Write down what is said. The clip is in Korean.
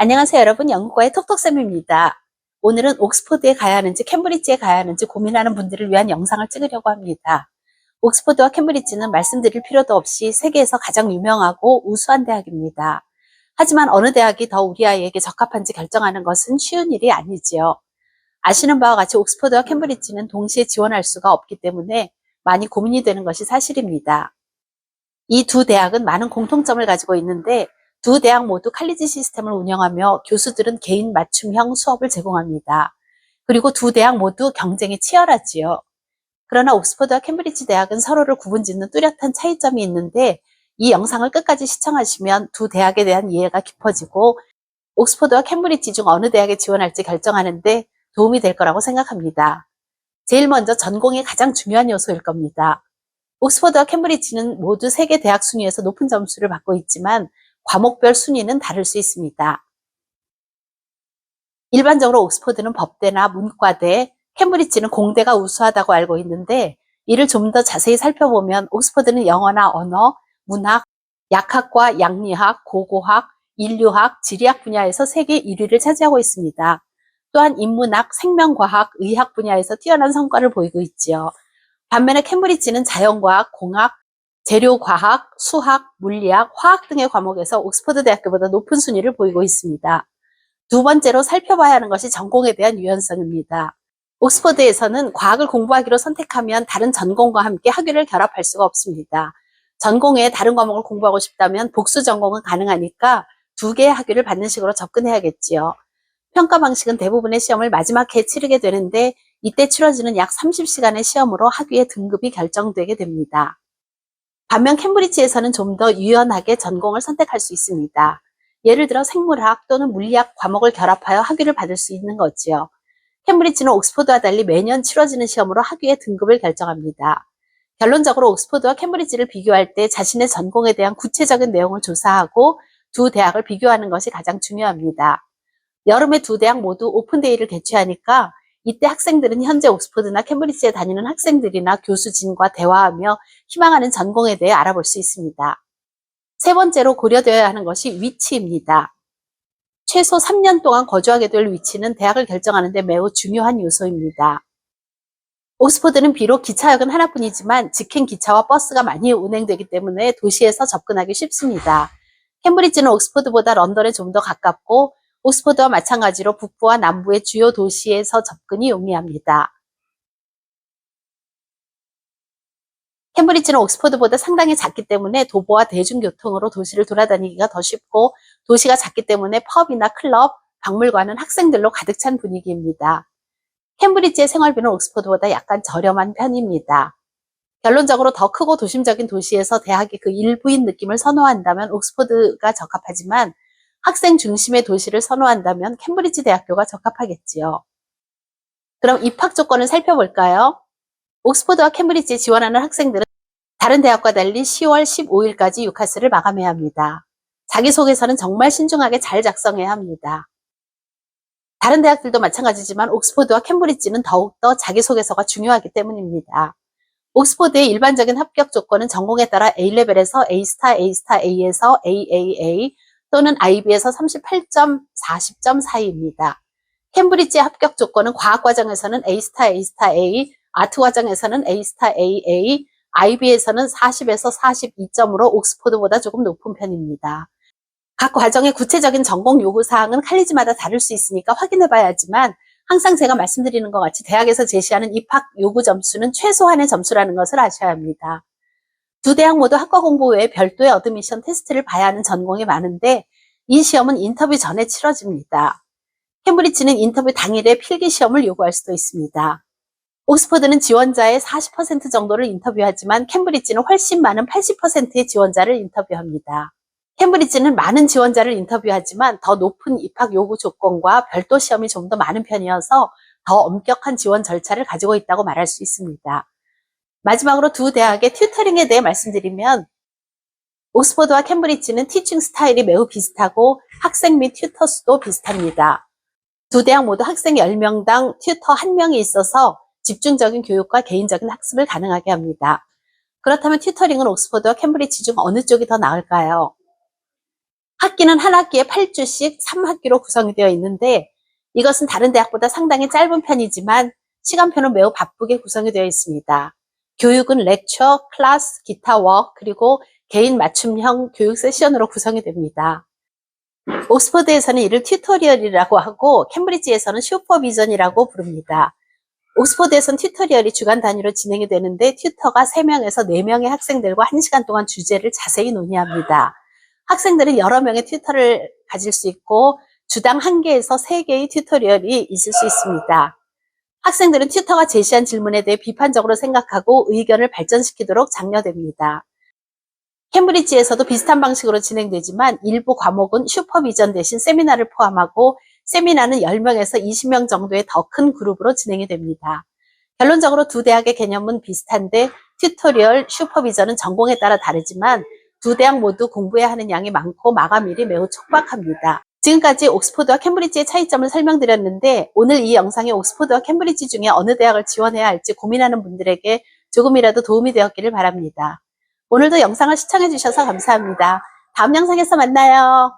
안녕하세요 여러분 영국과의 톡톡쌤입니다. 오늘은 옥스퍼드에 가야 하는지 캠브리지에 가야 하는지 고민하는 분들을 위한 영상을 찍으려고 합니다. 옥스퍼드와 캠브리지는 말씀드릴 필요도 없이 세계에서 가장 유명하고 우수한 대학입니다. 하지만 어느 대학이 더 우리 아이에게 적합한지 결정하는 것은 쉬운 일이 아니지요. 아시는 바와 같이 옥스퍼드와 캠브리지는 동시에 지원할 수가 없기 때문에 많이 고민이 되는 것이 사실입니다. 이 두 대학은 많은 공통점을 가지고 있는데 두 대학 모두 칼리지 시스템을 운영하며 교수들은 개인 맞춤형 수업을 제공합니다. 그리고 두 대학 모두 경쟁이 치열하지요. 그러나 옥스퍼드와 캠브리지 대학은 서로를 구분짓는 뚜렷한 차이점이 있는데 이 영상을 끝까지 시청하시면 두 대학에 대한 이해가 깊어지고 옥스퍼드와 캠브리지 중 어느 대학에 지원할지 결정하는데 도움이 될 거라고 생각합니다. 제일 먼저 전공이 가장 중요한 요소일 겁니다. 옥스퍼드와 캠브리지는 모두 세계 대학 순위에서 높은 점수를 받고 있지만 과목별 순위는 다를 수 있습니다. 일반적으로 옥스퍼드는 법대나 문과대, 캠브리지는 공대가 우수하다고 알고 있는데 이를 좀 더 자세히 살펴보면 옥스퍼드는 영어나 언어, 문학, 약학과 양리학, 고고학, 인류학, 지리학 분야에서 세계 1위를 차지하고 있습니다. 또한 인문학, 생명과학, 의학 분야에서 뛰어난 성과를 보이고 있지요. 반면에 캠브리지는 자연과학, 공학, 재료과학, 수학, 물리학, 화학 등의 과목에서 옥스퍼드 대학교보다 높은 순위를 보이고 있습니다. 두 번째로 살펴봐야 하는 것이 전공에 대한 유연성입니다. 옥스퍼드에서는 과학을 공부하기로 선택하면 다른 전공과 함께 학위를 결합할 수가 없습니다. 전공에 다른 과목을 공부하고 싶다면 복수 전공은 가능하니까 두 개의 학위를 받는 식으로 접근해야겠지요. 평가 방식은 대부분의 시험을 마지막 해에 치르게 되는데 이때 치러지는 약 30시간의 시험으로 학위의 등급이 결정되게 됩니다. 반면 캠브리지에서는 좀 더 유연하게 전공을 선택할 수 있습니다. 예를 들어 생물학 또는 물리학 과목을 결합하여 학위를 받을 수 있는 거지요. 캠브리지는 옥스퍼드와 달리 매년 치러지는 시험으로 학위의 등급을 결정합니다. 결론적으로 옥스퍼드와 캠브리지를 비교할 때 자신의 전공에 대한 구체적인 내용을 조사하고 두 대학을 비교하는 것이 가장 중요합니다. 여름에 두 대학 모두 오픈데이를 개최하니까 이때 학생들은 현재 옥스퍼드나 캠브리지에 다니는 학생들이나 교수진과 대화하며 희망하는 전공에 대해 알아볼 수 있습니다. 세 번째로 고려되어야 하는 것이 위치입니다. 최소 3년 동안 거주하게 될 위치는 대학을 결정하는 데 매우 중요한 요소입니다. 옥스퍼드는 비록 기차역은 하나뿐이지만 직행 기차와 버스가 많이 운행되기 때문에 도시에서 접근하기 쉽습니다. 캠브리지는 옥스퍼드보다 런던에 좀 더 가깝고 옥스퍼드와 마찬가지로 북부와 남부의 주요 도시에서 접근이 용이합니다. 캠브리지는 옥스퍼드보다 상당히 작기 때문에 도보와 대중교통으로 도시를 돌아다니기가 더 쉽고 도시가 작기 때문에 펍이나 클럽, 박물관은 학생들로 가득 찬 분위기입니다. 캠브리지의 생활비는 옥스퍼드보다 약간 저렴한 편입니다. 결론적으로 더 크고 도심적인 도시에서 대학의 그 일부인 느낌을 선호한다면 옥스퍼드가 적합하지만 학생 중심의 도시를 선호한다면 캠브리지 대학교가 적합하겠지요. 그럼 입학 조건을 살펴볼까요? 옥스퍼드와 캠브리지에 지원하는 학생들은 다른 대학과 달리 10월 15일까지 유카스를 마감해야 합니다. 자기소개서는 정말 신중하게 잘 작성해야 합니다. 다른 대학들도 마찬가지지만 옥스퍼드와 캠브리지는 더욱더 자기소개서가 중요하기 때문입니다. 옥스퍼드의 일반적인 합격 조건은 전공에 따라 A레벨에서 A-A, A에서 AAA 또는 IB에서 38점, 40점 사이입니다. 캠브리지의 합격 조건은 과학과정에서는 A, A, A, 아트 과정에서는 A, AA, IB에서는 40에서 42점으로 옥스퍼드보다 조금 높은 편입니다. 각 과정의 구체적인 전공 요구 사항은 칼리지마다 다를 수 있으니까 확인해 봐야지만 항상 제가 말씀드리는 것 같이 대학에서 제시하는 입학 요구 점수는 최소한의 점수라는 것을 아셔야 합니다. 두 대학 모두 학과 공부 외에 별도의 어드미션 테스트를 봐야 하는 전공이 많은데 이 시험은 인터뷰 전에 치러집니다. 캠브리지는 인터뷰 당일에 필기 시험을 요구할 수도 있습니다. 옥스퍼드는 지원자의 40% 정도를 인터뷰하지만 캠브리지는 훨씬 많은 80%의 지원자를 인터뷰합니다. 캠브리지는 많은 지원자를 인터뷰하지만 더 높은 입학 요구 조건과 별도 시험이 좀 더 많은 편이어서 더 엄격한 지원 절차를 가지고 있다고 말할 수 있습니다. 마지막으로 두 대학의 튜터링에 대해 말씀드리면 옥스퍼드와 캠브리지는 티칭 스타일이 매우 비슷하고 학생 및 튜터 수도 비슷합니다. 두 대학 모두 학생 10명당 튜터 1명이 있어서 집중적인 교육과 개인적인 학습을 가능하게 합니다. 그렇다면 튜터링은 옥스퍼드와 캠브리지 중 어느 쪽이 더 나을까요? 학기는 한 학기에 8주씩 3학기로 구성이 되어 있는데 이것은 다른 대학보다 상당히 짧은 편이지만 시간표는 매우 바쁘게 구성이 되어 있습니다. 교육은 렉처, 클래스, 기타 워크, 그리고 개인 맞춤형 교육 세션으로 구성이 됩니다. 옥스퍼드에서는 이를 튜토리얼이라고 하고 캠브리지에서는 슈퍼비전이라고 부릅니다. 옥스퍼드에서는 튜토리얼이 주간 단위로 진행이 되는데 튜터가 3명에서 4명의 학생들과 1시간 동안 주제를 자세히 논의합니다. 학생들은 여러 명의 튜터를 가질 수 있고 주당 1개에서 3개의 튜토리얼이 있을 수 있습니다. 학생들은 튜터가 제시한 질문에 대해 비판적으로 생각하고 의견을 발전시키도록 장려됩니다. 캠브리지에서도 비슷한 방식으로 진행되지만 일부 과목은 슈퍼비전 대신 세미나를 포함하고 세미나는 10명에서 20명 정도의 더 큰 그룹으로 진행이 됩니다. 결론적으로 두 대학의 개념은 비슷한데 튜토리얼, 슈퍼비전은 전공에 따라 다르지만 두 대학 모두 공부해야 하는 양이 많고 마감일이 매우 촉박합니다. 지금까지 옥스퍼드와 캠브리지의 차이점을 설명드렸는데 오늘 이 영상이 옥스퍼드와 캠브리지 중에 어느 대학을 지원해야 할지 고민하는 분들에게 조금이라도 도움이 되었기를 바랍니다. 오늘도 영상을 시청해주셔서 감사합니다. 다음 영상에서 만나요.